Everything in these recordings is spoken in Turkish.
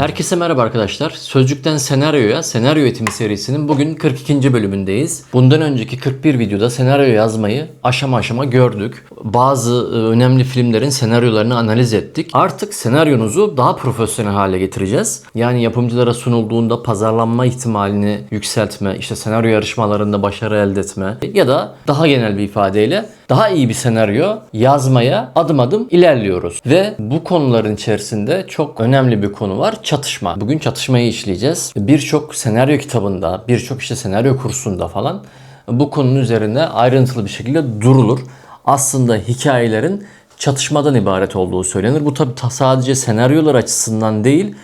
Herkese merhaba arkadaşlar. Sözcükten senaryoya senaryo eğitimi serisinin bugün 42. bölümündeyiz. Bundan önceki 41 videoda senaryo yazmayı aşama aşama gördük. Bazı e, önemli filmlerin senaryolarını analiz ettik. Artık senaryonuzu daha profesyonel hale getireceğiz. Yani yapımcılara sunulduğunda pazarlanma ihtimalini yükseltme, işte senaryo yarışmalarında başarı elde etme ya da daha genel bir ifadeyle daha iyi bir senaryo yazmaya adım adım ilerliyoruz. Ve bu konuların içerisinde çok önemli bir konu var. Çatışma. Bugün çatışmayı işleyeceğiz. Birçok senaryo kitabında, birçok işte senaryo kursunda falan bu konunun üzerinde ayrıntılı bir şekilde durulur. Aslında hikayelerin çatışmadan ibaret olduğu söylenir. Bu tabi sadece senaryolar açısından değil,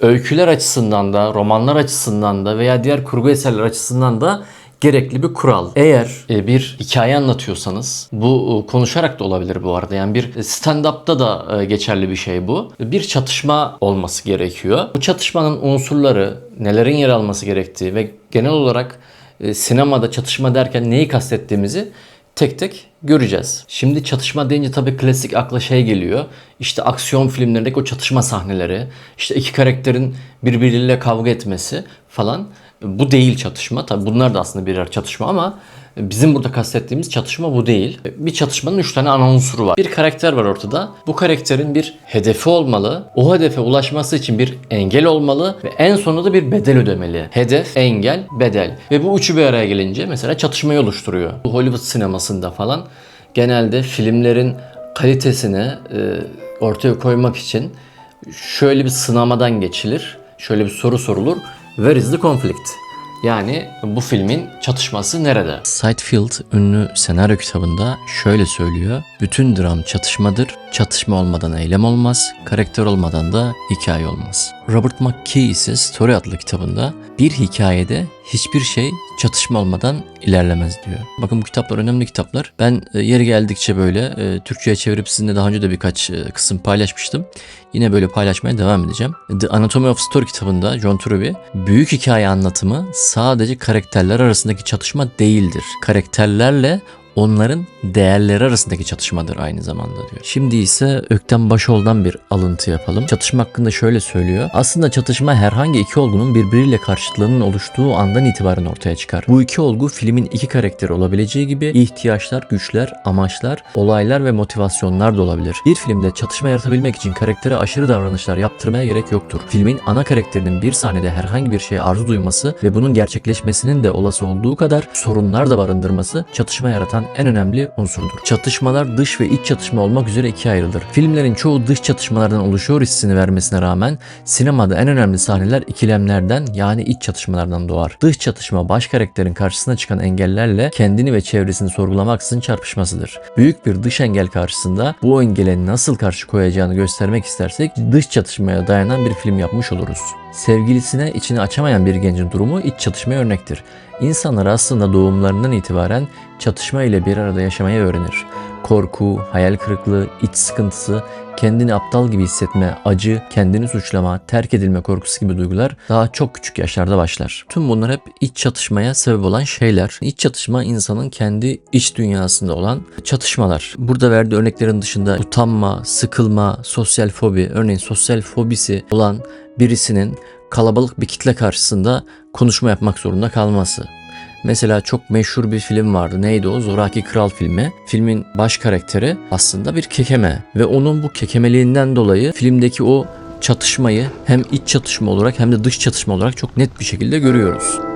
öyküler açısından da, romanlar açısından da veya diğer kurgu eserler açısından da gerekli bir kural. Eğer e, bir hikaye anlatıyorsanız bu e, konuşarak da olabilir bu arada. Yani bir stand-up'ta da e, geçerli bir şey bu. Bir çatışma olması gerekiyor. Bu çatışmanın unsurları, nelerin yer alması gerektiği ve genel olarak e, sinemada çatışma derken neyi kastettiğimizi tek tek göreceğiz. Şimdi çatışma deyince tabii klasik akla şey geliyor. İşte aksiyon filmlerindeki o çatışma sahneleri, işte iki karakterin birbiriyle kavga etmesi falan. Bu değil çatışma. Tabii bunlar da aslında birer çatışma ama bizim burada kastettiğimiz çatışma bu değil. Bir çatışmanın üç tane ana unsuru var. Bir karakter var ortada. Bu karakterin bir hedefi olmalı. O hedefe ulaşması için bir engel olmalı ve en sonunda da bir bedel ödemeli. Hedef, engel, bedel. Ve bu üçü bir araya gelince mesela çatışmayı oluşturuyor. Bu Hollywood sinemasında falan genelde filmlerin kalitesini e, ortaya koymak için şöyle bir sınamadan geçilir. Şöyle bir soru sorulur. Where is the conflict? Yani bu filmin çatışması nerede? Seinfeld ünlü senaryo kitabında şöyle söylüyor. Bütün dram çatışmadır. Çatışma olmadan eylem olmaz. Karakter olmadan da hikaye olmaz. Robert McKee ise Story adlı kitabında bir hikayede hiçbir şey çatışma olmadan ilerlemez diyor. Bakın bu kitaplar önemli kitaplar. Ben e, yeri geldikçe böyle e, Türkçe'ye çevirip sizinle daha önce de birkaç e, kısım paylaşmıştım. Yine böyle paylaşmaya devam edeceğim. The Anatomy of Story kitabında John Truby büyük hikaye anlatımı sadece karakterler arasındaki çatışma değildir. Karakterlerle onların değerleri arasındaki çatışmadır aynı zamanda diyor. Şimdi ise Öktem Başoğlu'dan bir alıntı yapalım. Çatışma hakkında şöyle söylüyor. Aslında çatışma herhangi iki olgunun birbiriyle karşıtlığının oluştuğu andan itibaren ortaya çıkar. Bu iki olgu filmin iki karakteri olabileceği gibi ihtiyaçlar, güçler, amaçlar, olaylar ve motivasyonlar da olabilir. Bir filmde çatışma yaratabilmek için karaktere aşırı davranışlar yaptırmaya gerek yoktur. Filmin ana karakterinin bir sahnede herhangi bir şeye arzu duyması ve bunun gerçekleşmesinin de olası olduğu kadar sorunlar da barındırması çatışma yaratan en önemli unsurdur. Çatışmalar dış ve iç çatışma olmak üzere ikiye ayrılır. Filmlerin çoğu dış çatışmalardan oluşuyor hissini vermesine rağmen sinemada en önemli sahneler ikilemlerden yani iç çatışmalardan doğar. Dış çatışma baş karakterin karşısına çıkan engellerle kendini ve çevresini sorgulamaksızın çarpışmasıdır. Büyük bir dış engel karşısında bu engele nasıl karşı koyacağını göstermek istersek dış çatışmaya dayanan bir film yapmış oluruz. Sevgilisine içini açamayan bir gencin durumu iç çatışmaya örnektir. İnsanlar aslında doğumlarından itibaren çatışma ile bir arada yaşamayı öğrenir. Korku, hayal kırıklığı, iç sıkıntısı, kendini aptal gibi hissetme, acı, kendini suçlama, terk edilme korkusu gibi duygular daha çok küçük yaşlarda başlar. Tüm bunlar hep iç çatışmaya sebep olan şeyler. İç çatışma insanın kendi iç dünyasında olan çatışmalar. Burada verdiği örneklerin dışında utanma, sıkılma, sosyal fobi, örneğin sosyal fobisi olan birisinin kalabalık bir kitle karşısında konuşma yapmak zorunda kalması. Mesela çok meşhur bir film vardı. Neydi o? Zoraki Kral filmi. Filmin baş karakteri aslında bir kekeme ve onun bu kekemeliğinden dolayı filmdeki o çatışmayı hem iç çatışma olarak hem de dış çatışma olarak çok net bir şekilde görüyoruz.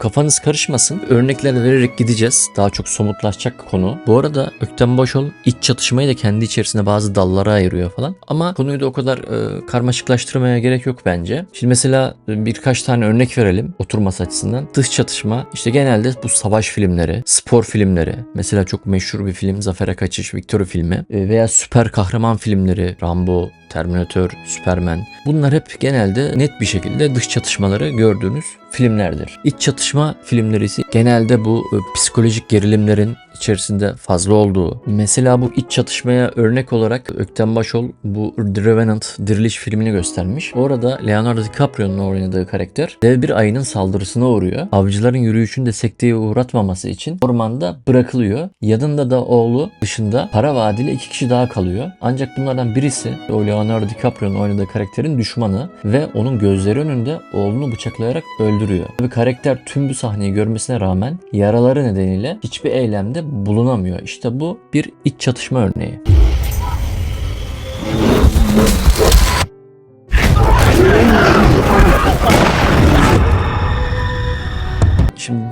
Kafanız karışmasın. Örnekler vererek gideceğiz. Daha çok somutlaşacak konu. Bu arada Öktem Başol iç çatışmayı da kendi içerisinde bazı dallara ayırıyor falan. Ama konuyu da o kadar e, karmaşıklaştırmaya gerek yok bence. Şimdi mesela birkaç tane örnek verelim oturması açısından. Dış çatışma işte genelde bu savaş filmleri, spor filmleri. Mesela çok meşhur bir film Zafer'e Kaçış, Victory filmi e, veya süper kahraman filmleri Rambo, Terminator, Superman. Bunlar hep genelde net bir şekilde dış çatışmaları gördüğünüz filmlerdir. İç çatışma filmleri ise genelde bu e, psikolojik gerilimlerin içerisinde fazla olduğu. Mesela bu iç çatışmaya örnek olarak Ökten Başol bu The Revenant diriliş filmini göstermiş. Orada Leonardo DiCaprio'nun oynadığı karakter dev bir ayının saldırısına uğruyor. Avcıların yürüyüşünde sekteye uğratmaması için ormanda bırakılıyor. Yanında da oğlu dışında para vaadiyle iki kişi daha kalıyor. Ancak bunlardan birisi o Leonardo DiCaprio'nun oynadığı karakterin düşmanı ve onun gözleri önünde oğlunu bıçaklayarak öldürüyor. Tabi karakter tüm bu sahneyi görmesine rağmen yaraları nedeniyle hiçbir eylemde bulunamıyor. İşte bu bir iç çatışma örneği.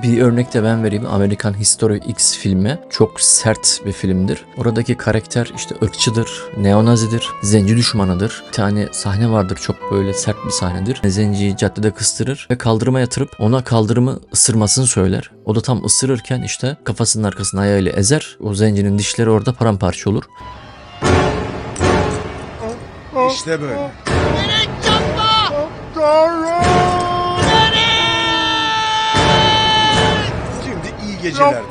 Bir örnek de ben vereyim. American History X filmi çok sert bir filmdir. Oradaki karakter işte ırkçıdır, neonazidir, zenci düşmanıdır. Bir tane sahne vardır çok böyle sert bir sahnedir. Zenciyi caddede kıstırır ve kaldırıma yatırıp ona kaldırımı ısırmasını söyler. O da tam ısırırken işte kafasının arkasına ayağıyla ezer. O zencinin dişleri orada paramparça olur. İşte böyle. Şimdi iyi geceler.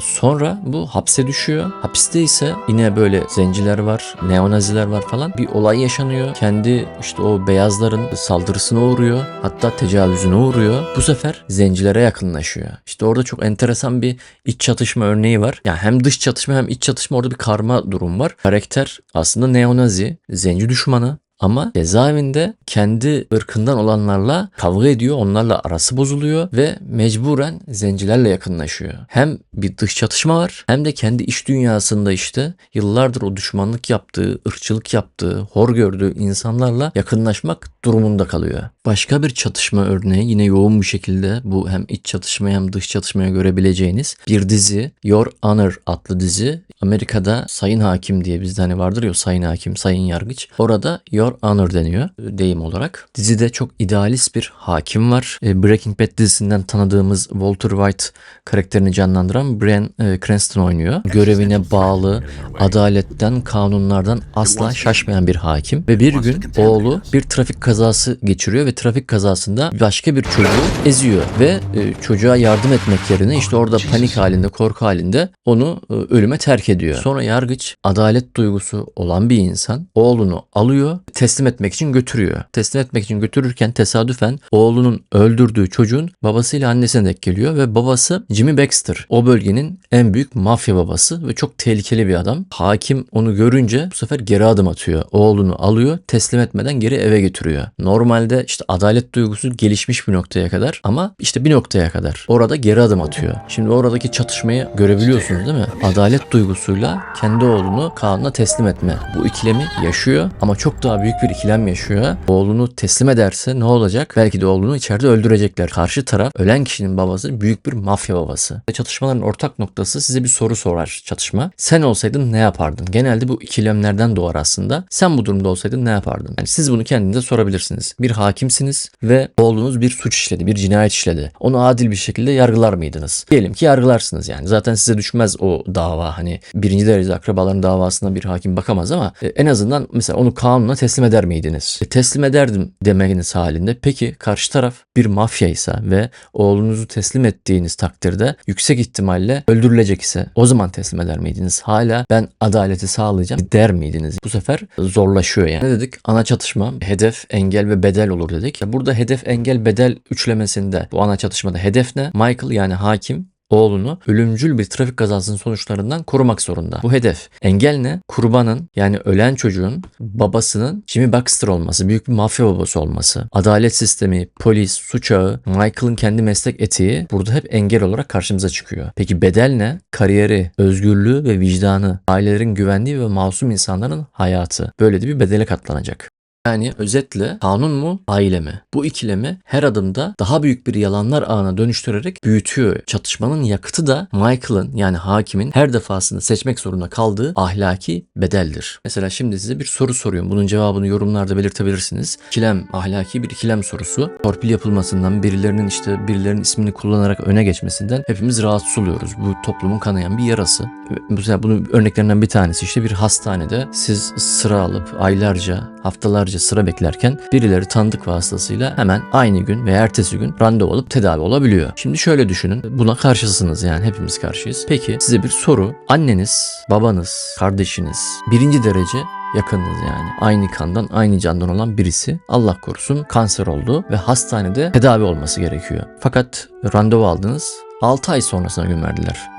Sonra bu hapse düşüyor. Hapiste ise yine böyle zenciler var, neonaziler var falan. Bir olay yaşanıyor. Kendi işte o beyazların saldırısına uğruyor. Hatta tecavüzüne uğruyor. Bu sefer zencilere yakınlaşıyor. İşte orada çok enteresan bir iç çatışma örneği var. Yani hem dış çatışma hem iç çatışma orada bir karma durum var. Karakter aslında neonazi, zenci düşmanı ama cezaevinde kendi ırkından olanlarla kavga ediyor, onlarla arası bozuluyor ve mecburen zencilerle yakınlaşıyor. Hem bir dış çatışma var hem de kendi iş dünyasında işte yıllardır o düşmanlık yaptığı, ırkçılık yaptığı, hor gördüğü insanlarla yakınlaşmak durumunda kalıyor. Başka bir çatışma örneği yine yoğun bir şekilde bu hem iç çatışmaya hem dış çatışmaya görebileceğiniz bir dizi Your Honor adlı dizi. Amerika'da Sayın Hakim diye bizde hani vardır ya Sayın Hakim, Sayın Yargıç. Orada Your Honor deniyor deyim olarak. Dizide çok idealist bir hakim var. E, Breaking Bad dizisinden tanıdığımız Walter White karakterini canlandıran Bryan e, Cranston oynuyor. Görevine bağlı, adaletten, kanunlardan asla şaşmayan bir hakim. Ve bir gün oğlu bir trafik kazası geçiriyor ve trafik kazasında başka bir çocuğu eziyor. Ve e, çocuğa yardım etmek yerine işte orada panik halinde, korku halinde onu ölüme terk ediyor. Sonra yargıç adalet duygusu olan bir insan oğlunu alıyor, teslim etmek için götürüyor. Teslim etmek için götürürken tesadüfen oğlunun öldürdüğü çocuğun babasıyla annesine denk geliyor ve babası Jimmy Baxter. O bölgenin en büyük mafya babası ve çok tehlikeli bir adam. Hakim onu görünce bu sefer geri adım atıyor. Oğlunu alıyor, teslim etmeden geri eve götürüyor. Normalde işte adalet duygusu gelişmiş bir noktaya kadar ama işte bir noktaya kadar. Orada geri adım atıyor. Şimdi oradaki çatışmayı görebiliyorsunuz değil mi? Adalet duygusuyla kendi oğlunu kanuna teslim etme. Bu ikilemi yaşıyor ama çok daha büyük bir ikilem yaşıyor. Oğlunu teslim ederse ne olacak? Belki de oğlunu içeride öldürecekler. Karşı taraf ölen kişinin babası büyük bir mafya babası. Çatışmaların ortak noktası size bir soru sorar çatışma. Sen olsaydın ne yapardın? Genelde bu ikilemlerden doğar aslında. Sen bu durumda olsaydın ne yapardın? Yani siz bunu kendinize sorabilirsiniz. Bir hakimsiniz ve oğlunuz bir suç işledi, bir cinayet işledi. Onu adil bir şekilde yargılar mıydınız? Diyelim ki yargılarsınız yani. Zaten size düşmez o dava. Hani birinci derece akrabaların davasına bir hakim bakamaz ama e, en azından mesela onu kanuna teslim eder miydiniz? E, teslim ederdim demeniz halinde. Peki karşı taraf bir mafyaysa ve oğlunuzu teslim ettiğiniz takdirde yüksek ihtimalle öldürülecek ise o zaman teslim eder miydiniz? Hala ben adaleti sağlayacağım der miydiniz? Bu sefer zorlaşıyor yani. Ne dedik? Ana çatışma hedef, engel ve bedel olur dedik. Burada hedef, engel, bedel üçlemesinde bu ana çatışmada hedef ne? Michael yani hakim oğlunu ölümcül bir trafik kazasının sonuçlarından korumak zorunda. Bu hedef. Engel ne? Kurbanın yani ölen çocuğun babasının Jimmy Baxter olması, büyük bir mafya babası olması. Adalet sistemi, polis, suç ağı, Michael'ın kendi meslek etiği burada hep engel olarak karşımıza çıkıyor. Peki bedel ne? Kariyeri, özgürlüğü ve vicdanı, ailelerin güvenliği ve masum insanların hayatı. Böyle de bir bedele katlanacak. Yani özetle kanun mu, aile mi? Bu ikilemi her adımda daha büyük bir yalanlar ağına dönüştürerek büyütüyor. Çatışmanın yakıtı da Michael'ın yani hakimin her defasında seçmek zorunda kaldığı ahlaki bedeldir. Mesela şimdi size bir soru soruyorum. Bunun cevabını yorumlarda belirtebilirsiniz. İkilem, ahlaki bir ikilem sorusu. Torpil yapılmasından, birilerinin işte birilerinin ismini kullanarak öne geçmesinden hepimiz rahatsız oluyoruz. Bu toplumun kanayan bir yarası. Mesela bunun örneklerinden bir tanesi işte bir hastanede siz sıra alıp aylarca, haftalarca saatlerce sıra beklerken birileri tanıdık vasıtasıyla hemen aynı gün veya ertesi gün randevu alıp tedavi olabiliyor. Şimdi şöyle düşünün. Buna karşısınız yani hepimiz karşıyız. Peki size bir soru. Anneniz, babanız, kardeşiniz birinci derece yakınınız yani. Aynı kandan, aynı candan olan birisi Allah korusun kanser oldu ve hastanede tedavi olması gerekiyor. Fakat randevu aldınız 6 ay sonrasına gün.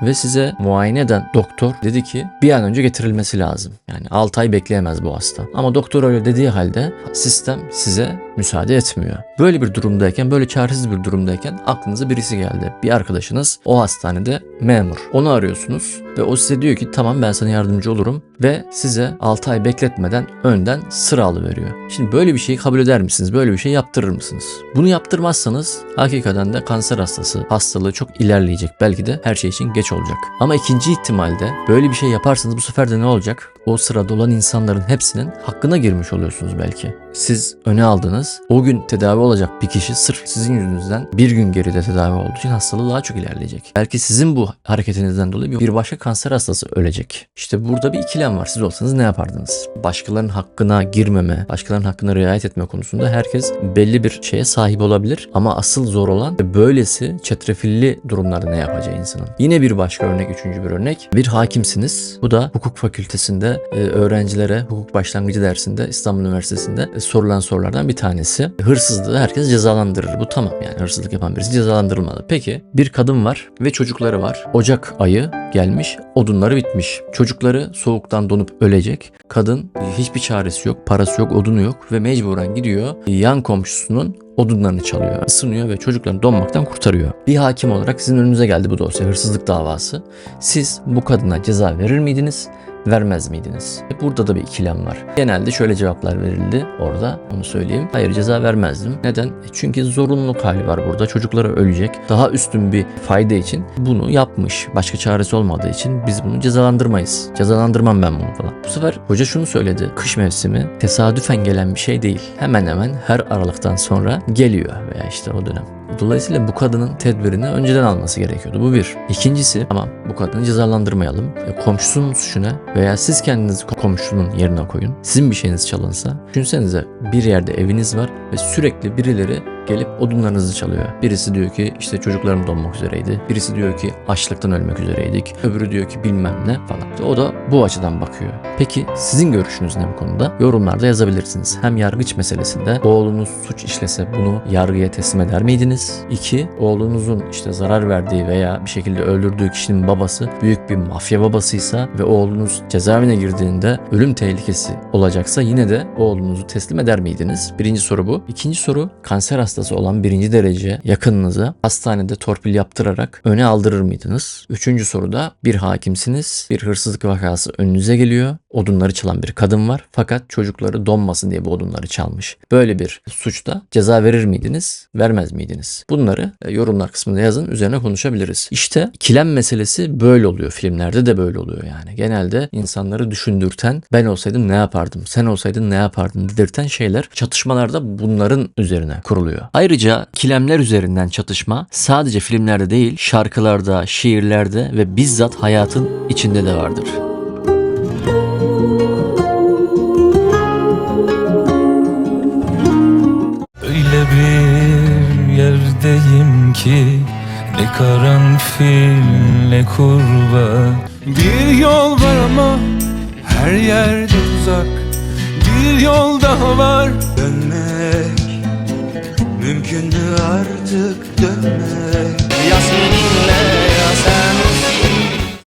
Ve size muayene eden doktor dedi ki bir an önce getirilmesi lazım. Yani 6 ay bekleyemez bu hasta. Ama doktor öyle dediği halde sistem size müsaade etmiyor. Böyle bir durumdayken, böyle çaresiz bir durumdayken aklınıza birisi geldi. Bir arkadaşınız o hastanede memur. Onu arıyorsunuz ve o size diyor ki tamam ben sana yardımcı olurum ve size 6 ay bekletmeden önden sıra alıveriyor. Şimdi böyle bir şeyi kabul eder misiniz? Böyle bir şey yaptırır mısınız? Bunu yaptırmazsanız hakikaten de kanser hastası hastalığı çok ilerleyecek. Belki de her şey için geç olacak. Ama ikinci ihtimalde böyle bir şey yaparsanız bu sefer de ne olacak? O sırada olan insanların hepsinin hakkına girmiş oluyorsunuz belki. Siz öne aldınız. O gün tedavi olacak bir kişi sırf sizin yüzünüzden bir gün geride tedavi olduğu için hastalığı daha çok ilerleyecek. Belki sizin bu hareketinizden dolayı bir başka kanser hastası ölecek. İşte burada bir ikilem var. Siz olsanız ne yapardınız? Başkalarının hakkına girmeme, başkalarının hakkına riayet etme konusunda herkes belli bir şeye sahip olabilir. Ama asıl zor olan böylesi çetrefilli durumlarda ne yapacağı insanın. Yine bir başka örnek, üçüncü bir örnek. Bir hakimsiniz. Bu da hukuk fakültesinde e, öğrencilere hukuk başlangıcı dersinde İstanbul Üniversitesi'nde e, sorulan sorulardan bir tanesi. Hırsızlığı herkes cezalandırır. Bu tamam yani hırsızlık yapan birisi cezalandırılmalı. Peki bir kadın var ve çocukları var. Ocak ayı gelmiş, odunları bitmiş. Çocukları soğuktan donup ölecek. Kadın hiçbir çaresi yok, parası yok, odunu yok ve mecburen gidiyor yan komşusunun odunlarını çalıyor, ısınıyor ve çocuklarını donmaktan kurtarıyor. Bir hakim olarak sizin önünüze geldi bu dosya, hırsızlık davası. Siz bu kadına ceza verir miydiniz? Vermez miydiniz? Burada da bir ikilem var. Genelde şöyle cevaplar verildi orada onu söyleyeyim. Hayır ceza vermezdim. Neden? E Çünkü zorunluluk hali var burada. Çocuklara ölecek. Daha üstün bir fayda için bunu yapmış. Başka çaresi olmadığı için biz bunu cezalandırmayız. Cezalandırmam ben bunu falan. Bu sefer hoca şunu söyledi. Kış mevsimi tesadüfen gelen bir şey değil. Hemen hemen her aralıktan sonra geliyor veya işte o dönem. Dolayısıyla bu kadının tedbirini önceden alması gerekiyordu. Bu bir. İkincisi tamam bu kadını cezalandırmayalım. E, komşusunun suçuna veya siz kendinizi komşunun yerine koyun. Sizin bir şeyiniz çalınsa düşünsenize bir yerde eviniz var ve sürekli birileri gelip odunlarınızı çalıyor. Birisi diyor ki işte çocuklarım donmak üzereydi. Birisi diyor ki açlıktan ölmek üzereydik. Öbürü diyor ki bilmem ne falan. O da bu açıdan bakıyor. Peki sizin görüşünüz ne bu konuda? Yorumlarda yazabilirsiniz. Hem yargıç meselesinde oğlunuz suç işlese bunu yargıya teslim eder miydiniz? İki, oğlunuzun işte zarar verdiği veya bir şekilde öldürdüğü kişinin babası büyük bir mafya babasıysa ve oğlunuz cezaevine girdiğinde ölüm tehlikesi olacaksa yine de oğlunuzu teslim eder miydiniz? Birinci soru bu. İkinci soru kanser hastası olan birinci derece yakınınızı hastanede torpil yaptırarak öne aldırır mıydınız? Üçüncü soruda bir hakimsiniz. Bir hırsızlık vakası önünüze geliyor. Odunları çalan bir kadın var. Fakat çocukları donmasın diye bu odunları çalmış. Böyle bir suçta ceza verir miydiniz? Vermez miydiniz? Bunları e, yorumlar kısmında yazın. Üzerine konuşabiliriz. İşte ikilem meselesi böyle oluyor. Filmlerde de böyle oluyor yani. Genelde insanları düşündürten ben olsaydım ne yapardım? Sen olsaydın ne yapardın? dedirten şeyler çatışmalarda bunların üzerine kuruluyor. Ayrıca kilemler üzerinden çatışma sadece filmlerde değil şarkılarda, şiirlerde ve bizzat hayatın içinde de vardır. Öyle bir yerdeyim ki Ne karanfil ne kurba. Bir yol var ama her yerde uzak. Bir yol daha var Dönmek mümkün mü artık dönmek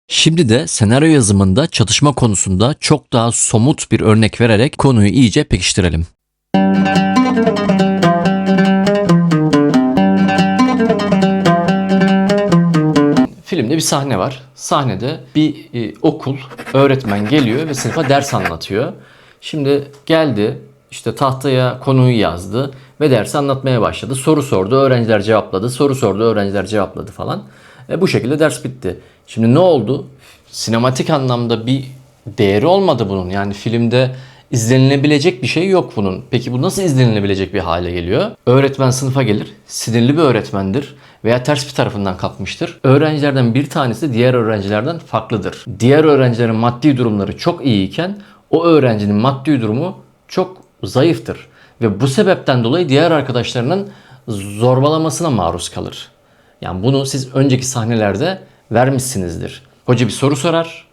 Şimdi de senaryo yazımında çatışma konusunda çok daha somut bir örnek vererek konuyu iyice pekiştirelim. Filmde bir sahne var. Sahnede bir e, okul öğretmen geliyor ve sınıfa ders anlatıyor. Şimdi geldi işte tahtaya konuyu yazdı ve dersi anlatmaya başladı. Soru sordu, öğrenciler cevapladı. Soru sordu, öğrenciler cevapladı falan. E, bu şekilde ders bitti. Şimdi ne oldu? Sinematik anlamda bir değeri olmadı bunun. Yani filmde izlenilebilecek bir şey yok bunun. Peki bu nasıl izlenilebilecek bir hale geliyor? Öğretmen sınıfa gelir. Sinirli bir öğretmendir veya ters bir tarafından kapmıştır. Öğrencilerden bir tanesi diğer öğrencilerden farklıdır. Diğer öğrencilerin maddi durumları çok iyiyken o öğrencinin maddi durumu çok zayıftır. Ve bu sebepten dolayı diğer arkadaşlarının zorbalamasına maruz kalır. Yani bunu siz önceki sahnelerde vermişsinizdir. Hoca bir soru sorar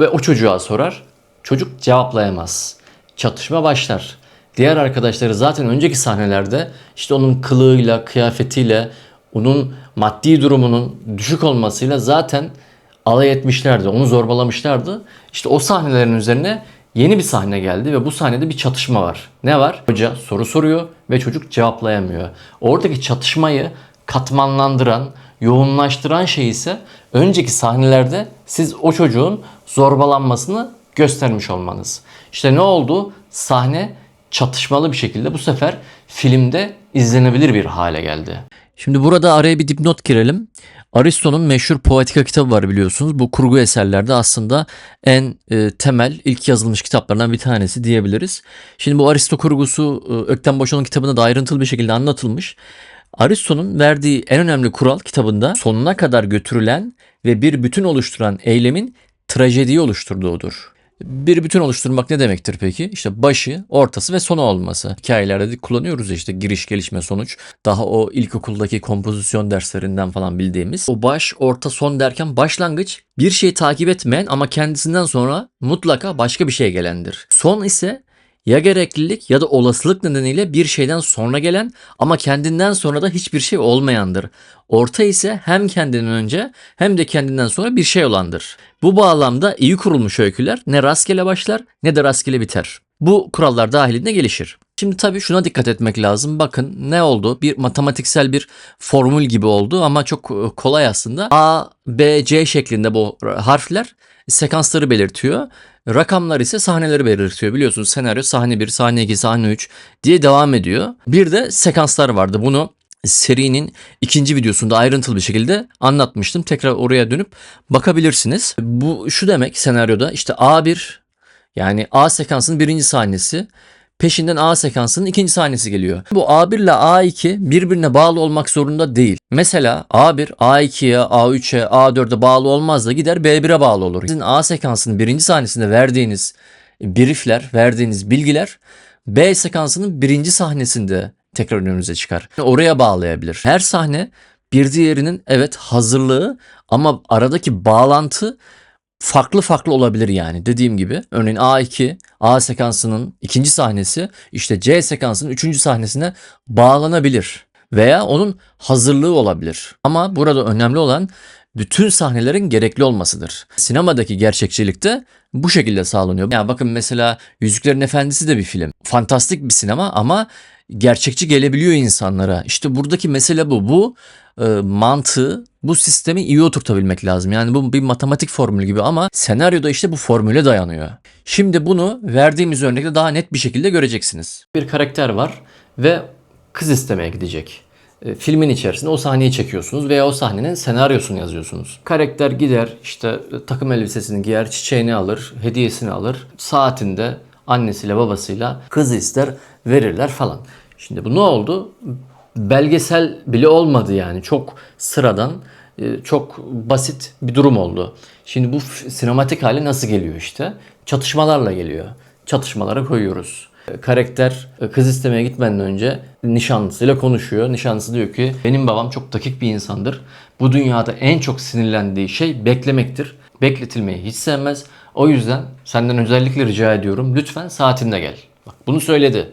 ve o çocuğa sorar. Çocuk cevaplayamaz. Çatışma başlar. Diğer arkadaşları zaten önceki sahnelerde işte onun kılığıyla, kıyafetiyle, onun maddi durumunun düşük olmasıyla zaten alay etmişlerdi. Onu zorbalamışlardı. İşte o sahnelerin üzerine yeni bir sahne geldi ve bu sahnede bir çatışma var. Ne var? Hoca soru soruyor ve çocuk cevaplayamıyor. Oradaki çatışmayı katmanlandıran, yoğunlaştıran şey ise önceki sahnelerde siz o çocuğun zorbalanmasını göstermiş olmanız. İşte ne oldu? Sahne çatışmalı bir şekilde bu sefer filmde izlenebilir bir hale geldi. Şimdi burada araya bir dipnot girelim. Aristo'nun meşhur Poetika kitabı var biliyorsunuz. Bu kurgu eserlerde aslında en e, temel ilk yazılmış kitaplardan bir tanesi diyebiliriz. Şimdi bu Aristo kurgusu e, Ökten Boşan'ın kitabında da ayrıntılı bir şekilde anlatılmış. Aristo'nun verdiği en önemli kural kitabında sonuna kadar götürülen ve bir bütün oluşturan eylemin trajediyi oluşturduğudur. Bir bütün oluşturmak ne demektir peki? İşte başı, ortası ve sonu olması. Hikayelerde de kullanıyoruz işte giriş, gelişme, sonuç. Daha o ilkokuldaki kompozisyon derslerinden falan bildiğimiz. O baş, orta, son derken başlangıç bir şeyi takip etmeyen ama kendisinden sonra mutlaka başka bir şey gelendir. Son ise ya gereklilik ya da olasılık nedeniyle bir şeyden sonra gelen ama kendinden sonra da hiçbir şey olmayandır. Orta ise hem kendinden önce hem de kendinden sonra bir şey olandır. Bu bağlamda iyi kurulmuş öyküler ne rastgele başlar ne de rastgele biter. Bu kurallar dahilinde gelişir. Şimdi tabii şuna dikkat etmek lazım. Bakın ne oldu? Bir matematiksel bir formül gibi oldu ama çok e, kolay aslında. A, B, C şeklinde bu harfler sekansları belirtiyor. Rakamlar ise sahneleri belirtiyor. Biliyorsunuz senaryo sahne 1, sahne 2, sahne 3 diye devam ediyor. Bir de sekanslar vardı. Bunu serinin ikinci videosunda ayrıntılı bir şekilde anlatmıştım. Tekrar oraya dönüp bakabilirsiniz. Bu şu demek senaryoda işte A1 yani A sekansının birinci sahnesi peşinden A sekansının ikinci sahnesi geliyor. Bu A1 ile A2 birbirine bağlı olmak zorunda değil. Mesela A1 A2'ye, A3'e, A4'e bağlı olmaz da gider B1'e bağlı olur. Sizin A sekansının birinci sahnesinde verdiğiniz briefler, verdiğiniz bilgiler B sekansının birinci sahnesinde tekrar önünüze çıkar. Oraya bağlayabilir. Her sahne bir diğerinin evet hazırlığı ama aradaki bağlantı farklı farklı olabilir yani. Dediğim gibi örneğin A2 A sekansının ikinci sahnesi işte C sekansının üçüncü sahnesine bağlanabilir. Veya onun hazırlığı olabilir. Ama burada önemli olan bütün sahnelerin gerekli olmasıdır. Sinemadaki gerçekçilikte bu şekilde sağlanıyor. Yani bakın mesela Yüzüklerin Efendisi de bir film. Fantastik bir sinema ama gerçekçi gelebiliyor insanlara. İşte buradaki mesele bu. Bu e, mantığı, bu sistemi iyi oturtabilmek lazım. Yani bu bir matematik formülü gibi ama senaryoda işte bu formüle dayanıyor. Şimdi bunu verdiğimiz örnekte daha net bir şekilde göreceksiniz. Bir karakter var ve kız istemeye gidecek. E, Filmin içerisinde o sahneyi çekiyorsunuz veya o sahnenin senaryosunu yazıyorsunuz. Karakter gider işte e, takım elbisesini giyer, çiçeğini alır, hediyesini alır. Saatinde annesiyle babasıyla kız ister, verirler falan. Şimdi bu ne oldu? Belgesel bile olmadı yani. Çok sıradan, e, çok basit bir durum oldu. Şimdi bu sinematik hale nasıl geliyor işte? Çatışmalarla geliyor. Çatışmalara koyuyoruz. Karakter e, kız istemeye gitmeden önce nişanlısıyla konuşuyor. Nişanlısı diyor ki benim babam çok dakik bir insandır. Bu dünyada en çok sinirlendiği şey beklemektir. Bekletilmeyi hiç sevmez. O yüzden senden özellikle rica ediyorum lütfen saatinde gel. Bak bunu söyledi.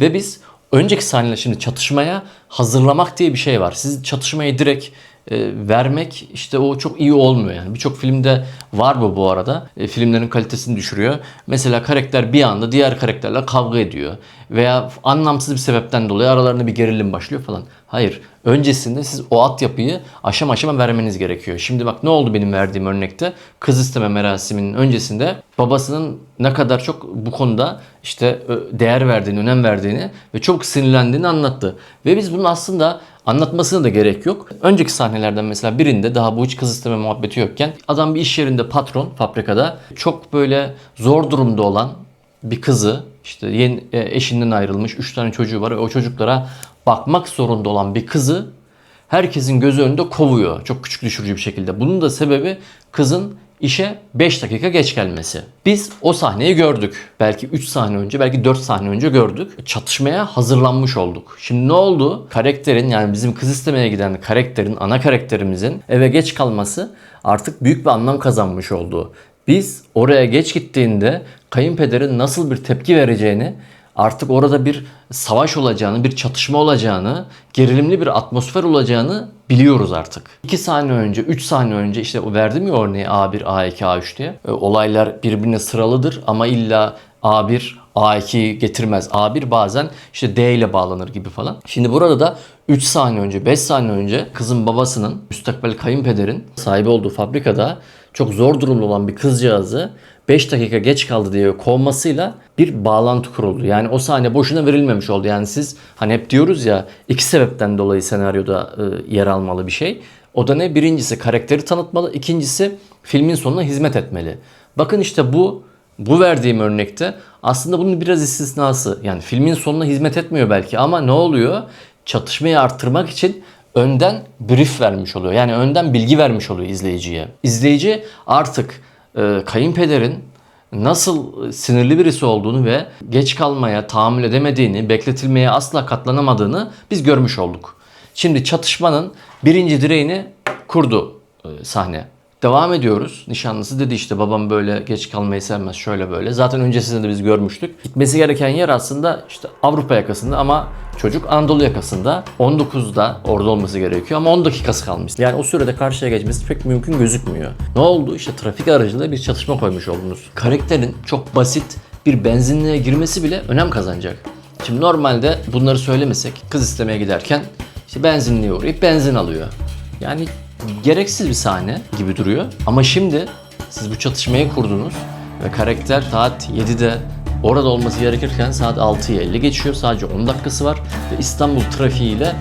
Ve biz önceki sahneler şimdi çatışmaya hazırlamak diye bir şey var. Siz çatışmayı direkt vermek işte o çok iyi olmuyor yani. Birçok filmde var bu bu arada. E, filmlerin kalitesini düşürüyor. Mesela karakter bir anda diğer karakterle kavga ediyor veya anlamsız bir sebepten dolayı aralarında bir gerilim başlıyor falan. Hayır. Öncesinde siz o altyapıyı aşam aşama vermeniz gerekiyor. Şimdi bak ne oldu benim verdiğim örnekte? Kız isteme merasiminin öncesinde babasının ne kadar çok bu konuda işte değer verdiğini, önem verdiğini ve çok sinirlendiğini anlattı. Ve biz bunun aslında anlatmasına da gerek yok. Önceki sahnelerden mesela birinde daha bu hiç kız isteme muhabbeti yokken adam bir iş yerinde patron fabrikada çok böyle zor durumda olan bir kızı işte yeni e, eşinden ayrılmış 3 tane çocuğu var ve o çocuklara bakmak zorunda olan bir kızı herkesin gözü önünde kovuyor. Çok küçük düşürücü bir şekilde. Bunun da sebebi kızın işe 5 dakika geç gelmesi. Biz o sahneyi gördük. Belki 3 sahne önce, belki 4 sahne önce gördük. Çatışmaya hazırlanmış olduk. Şimdi ne oldu? Karakterin yani bizim kız istemeye giden karakterin, ana karakterimizin eve geç kalması artık büyük bir anlam kazanmış oldu. Biz oraya geç gittiğinde kayınpederin nasıl bir tepki vereceğini artık orada bir savaş olacağını, bir çatışma olacağını, gerilimli bir atmosfer olacağını biliyoruz artık. 2 saniye önce, 3 saniye önce işte verdim ya örneği A1, A2, A3 diye. E, Olaylar birbirine sıralıdır ama illa A1, A2 getirmez. A1 bazen işte D ile bağlanır gibi falan. Şimdi burada da 3 saniye önce, 5 saniye önce kızın babasının, müstakbel kayınpederin sahibi olduğu fabrikada çok zor durumda olan bir kızcağızı 5 dakika geç kaldı diye kovmasıyla bir bağlantı kuruldu. Yani o sahne boşuna verilmemiş oldu. Yani siz hani hep diyoruz ya iki sebepten dolayı senaryoda e, yer almalı bir şey. O da ne? Birincisi karakteri tanıtmalı. ikincisi filmin sonuna hizmet etmeli. Bakın işte bu bu verdiğim örnekte aslında bunun biraz istisnası. Yani filmin sonuna hizmet etmiyor belki ama ne oluyor? Çatışmayı arttırmak için önden brief vermiş oluyor. Yani önden bilgi vermiş oluyor izleyiciye. İzleyici artık e, kayınpederin nasıl sinirli birisi olduğunu ve geç kalmaya tahammül edemediğini, bekletilmeye asla katlanamadığını biz görmüş olduk. Şimdi çatışmanın birinci direğini kurdu e, sahne. Devam ediyoruz. Nişanlısı dedi işte babam böyle geç kalmayı sevmez şöyle böyle. Zaten öncesinde de biz görmüştük. Gitmesi gereken yer aslında işte Avrupa yakasında ama çocuk Anadolu yakasında. 19'da orada olması gerekiyor ama 10 dakikası kalmış. Yani o sürede karşıya geçmesi pek mümkün gözükmüyor. Ne oldu? İşte trafik aracılığıyla bir çatışma koymuş oldunuz. Karakterin çok basit bir benzinliğe girmesi bile önem kazanacak. Şimdi normalde bunları söylemesek kız istemeye giderken işte benzinliğe uğrayıp benzin alıyor. Yani gereksiz bir sahne gibi duruyor. Ama şimdi siz bu çatışmayı kurdunuz ve karakter saat 7'de orada olması gerekirken saat 6'ya 50 geçiyor. Sadece 10 dakikası var ve İstanbul trafiğiyle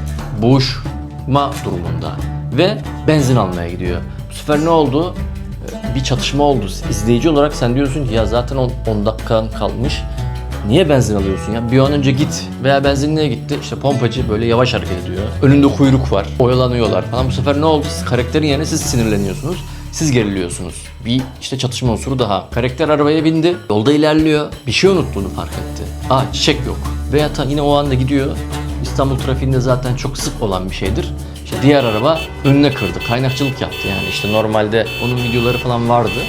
boğuşma durumunda. Ve benzin almaya gidiyor. Bu sefer ne oldu? Ee, Bir çatışma oldu. İzleyici olarak sen diyorsun ki ya zaten 10 10 dakikan kalmış. Niye benzin alıyorsun ya? Bir an önce git veya benzinliğe gitti. İşte pompacı böyle yavaş hareket ediyor. Önünde kuyruk var. Oyalanıyorlar falan. Bu sefer ne oldu? Siz karakterin yerine siz sinirleniyorsunuz. Siz geriliyorsunuz. Bir işte çatışma unsuru daha. Karakter arabaya bindi. Yolda ilerliyor. Bir şey unuttuğunu fark etti. Aa çiçek yok. Veya ta yine o anda gidiyor. İstanbul trafiğinde zaten çok sık olan bir şeydir. İşte diğer araba önüne kırdı. Kaynakçılık yaptı yani. İşte normalde onun videoları falan vardı.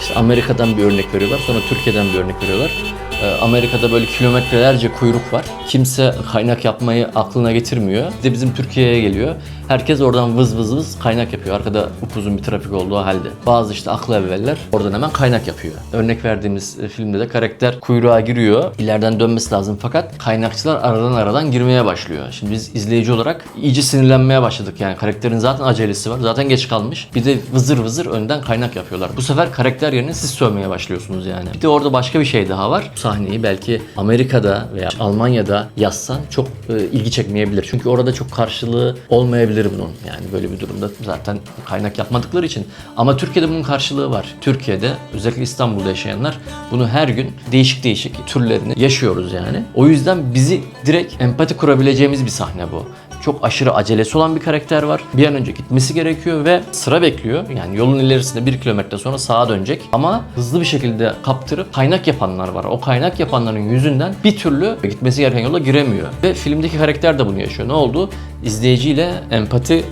İşte Amerika'dan bir örnek veriyorlar. Sonra Türkiye'den bir örnek veriyorlar. Ee, Amerika'da böyle kilometrelerce kuyruk var. Kimse kaynak yapmayı aklına getirmiyor. Bir de bizim Türkiye'ye geliyor. Herkes oradan vız vız vız kaynak yapıyor. Arkada upuzun bir trafik olduğu halde. Bazı işte aklı evveller oradan hemen kaynak yapıyor. Örnek verdiğimiz e, filmde de karakter kuyruğa giriyor. İleriden dönmesi lazım fakat kaynakçılar aradan aradan girmeye başlıyor. Şimdi biz izleyici olarak iyice sinirlenmeye başladık. Yani karakterin zaten acelesi var. Zaten geç kalmış. Bir de vızır vızır önden kaynak yapıyorlar. Bu sefer karakter yerine siz sövmeye başlıyorsunuz yani. Bir de orada başka bir şey daha var. Bu sahneyi belki Amerika'da veya Almanya'da yazsan çok e, ilgi çekmeyebilir. Çünkü orada çok karşılığı olmayabilir bunun. Yani böyle bir durumda zaten kaynak yapmadıkları için. Ama Türkiye'de bunun karşılığı var. Türkiye'de özellikle İstanbul'da yaşayanlar bunu her gün değişik değişik türlerini yaşıyoruz yani. O yüzden bizi direkt empati kurabileceğimiz bir sahne bu çok aşırı acelesi olan bir karakter var. Bir an önce gitmesi gerekiyor ve sıra bekliyor. Yani yolun ilerisinde bir kilometre sonra sağa dönecek. Ama hızlı bir şekilde kaptırıp kaynak yapanlar var. O kaynak yapanların yüzünden bir türlü gitmesi gereken yola giremiyor. Ve filmdeki karakter de bunu yaşıyor. Ne oldu? İzleyiciyle empati e,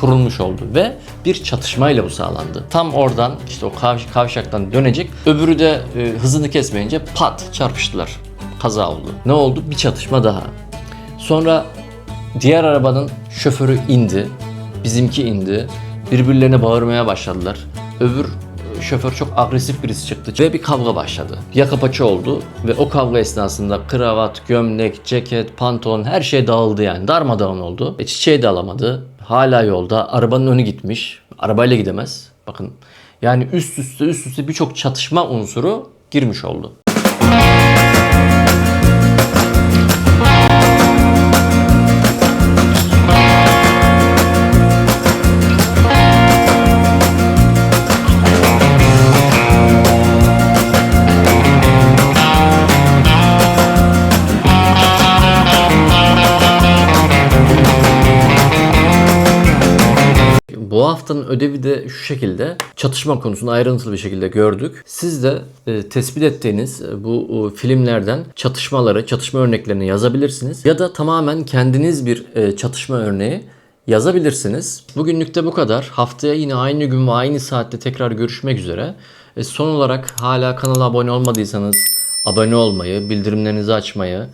kurulmuş oldu ve bir çatışmayla bu sağlandı. Tam oradan işte o kav- kavşaktan dönecek. Öbürü de e, hızını kesmeyince pat çarpıştılar. Kaza oldu. Ne oldu? Bir çatışma daha. Sonra Diğer arabanın şoförü indi. Bizimki indi. Birbirlerine bağırmaya başladılar. Öbür e, şoför çok agresif birisi çıktı ve bir kavga başladı. Yaka paça oldu ve o kavga esnasında kravat, gömlek, ceket, pantolon her şey dağıldı yani. Darmadağın oldu. E, çiçeği de alamadı. Hala yolda. Arabanın önü gitmiş. Arabayla gidemez. Bakın yani üst üste üst üste birçok çatışma unsuru girmiş oldu. Haftanın ödevi de şu şekilde. Çatışma konusunu ayrıntılı bir şekilde gördük. Siz de e, tespit ettiğiniz e, bu e, filmlerden çatışmaları, çatışma örneklerini yazabilirsiniz. Ya da tamamen kendiniz bir e, çatışma örneği yazabilirsiniz. Bugünlük de bu kadar. Haftaya yine aynı gün ve aynı saatte tekrar görüşmek üzere. E, son olarak hala kanala abone olmadıysanız abone olmayı, bildirimlerinizi açmayı,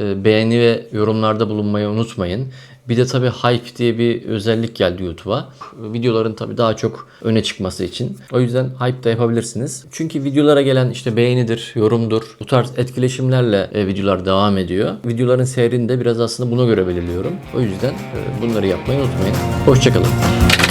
e, beğeni ve yorumlarda bulunmayı unutmayın. Bir de tabi Hype diye bir özellik geldi YouTube'a. Videoların tabi daha çok öne çıkması için. O yüzden Hype da yapabilirsiniz. Çünkü videolara gelen işte beğenidir, yorumdur. Bu tarz etkileşimlerle e, videolar devam ediyor. Videoların seyrini de biraz aslında buna göre belirliyorum. O yüzden e, bunları yapmayı unutmayın. Hoşçakalın.